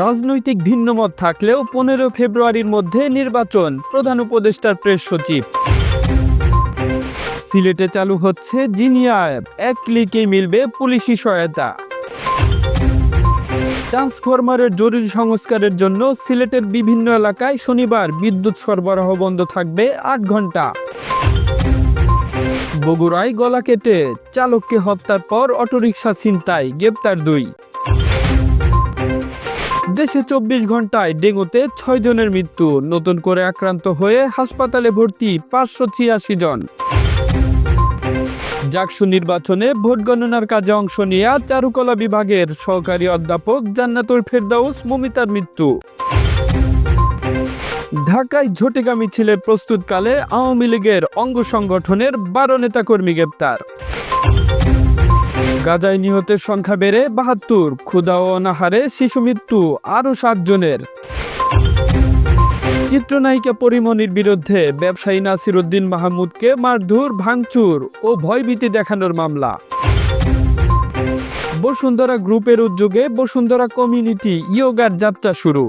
রাজনৈতিক ভিন্নমত থাকলেও পনেরো ফেব্রুয়ারির মধ্যে নির্বাচন, প্রধান উপদেষ্টার প্রেস সচিব। সিলেটে চালু হচ্ছে জিনিয়া অ্যাপ এক ক্লিকেই মিলবে পুলিশি সহায়তা। ট্রান্সফরমারের জরুরি সংস্কারের জন্য সিলেটের বিভিন্ন এলাকায় শনিবার বিদ্যুৎ সরবরাহ বন্ধ থাকবে আট ঘণ্টা। বগুড়ায় গলা কেটে, চালককে হত্যার পর অটোরিকশা ছিনতাই, গ্রেপ্তার দুই। দেশে চব্বিশ ঘন্টায় ডেঙ্গুতে ছয় জনের মৃত্যু। নতুন করে আক্রান্ত হয়ে হাসপাতালে ভর্তি পাঁচশো ছিয়াশি জন। জাকসু নির্বাচনে ভোট গণনার কাজে অংশ নিয়ে চারুকলা বিভাগের সহকারী অধ্যাপক জান্নাতুল ফেরদাউস মমিতার মৃত্যু। ঢাকায় ঝটিকা মিছিলের প্রস্তুতকালে আওয়ামী লীগের অঙ্গ সংগঠনের বারো নেতাকর্মী গ্রেপ্তার। গাজায় নিহতের সংখ্যা বেড়ে বাহাত্তর ক্ষুদা ও অনাহারে শিশু মৃত্যু আরও সাতজনের চিত্রনায়িকা পরিমণির বিরুদ্ধে ব্যবসায়ী নাসির উদ্দিন মাহমুদকে মারধর, ভাঙচুর ও ভয়ভীতি দেখানোর মামলা। বসুন্ধরা গ্রুপের উদ্যোগে বসুন্ধরা কমিউনিটি ইয়োগার যাত্রা শুরু।